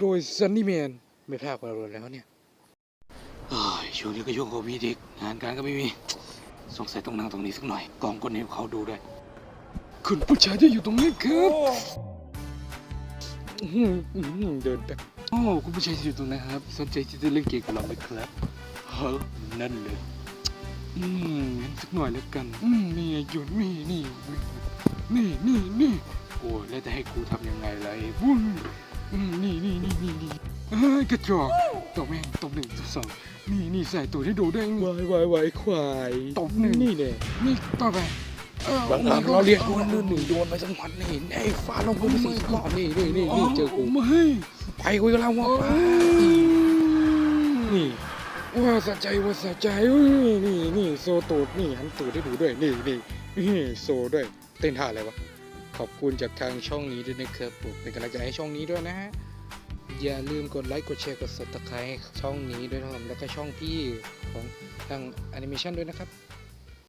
โดยซันนี่แมนไม่พลาดกว่าเราแล้วเนี่ยเอ้ยช่วงนี้ก็ยุ่งกับวีดิกงานการก็ไม่มี สงสัยต้องนั่งตรงนี้สักหน่อย กองคนนี้เขาดูด้วย คุณผู้ชายที่อยู่ตรงนี้ครับอื้อหืออื้อหือเดินไปโอ้คุณผู้ชายที่อยู่ตรงนั้นครับสนใจที่จะเล่นเกมกับเราไหมครับเฮ้นั่นเลย อืมงั้นสักหน่อยแล้วกัน อืมนี่ไงหยุดนี่นี่นี่นี่นี่โอ้ยแล้วจะให้กูทำยังไงล่ะไอ้บุ้นอืมนี่นี่นี่นี่นี่ เฮ้ยกระจอกตบแม่งตบหนึ่งตบสองนี่นี่ใส่ตัวที่ดูได้วายวายวายควายตบหนึ่งนี่เนี่ยนี่ต่อไปเออบางครั้งเราเรียกดวลลื่นหนึ่งดวลไปสักวันนี่ไอ้ฟ้าลงพื้นสี่รอบนี่นี่นี่นี่เจอกูไม่ไปคุยกับเราว่าไปนี่ว่าสะใจว่าสะใจเอ้ยนี่นี่โซตูดนี่หันตูดให้ดูด้วยนี่นี่นี่โซด้วยเต้นท่าอะไรวะขอบคุณจากทางช่องนี้ด้วยนะครับผมเป็นกำลังใจให้ช่องนี้ด้วยนะฮะ อย่าลืมกดไลค์กดแชร์กด subscribe ช่องนี้ด้วยนะครับแล้วก็ช่องพี่ของทางแอนิเมชันด้วยนะครับ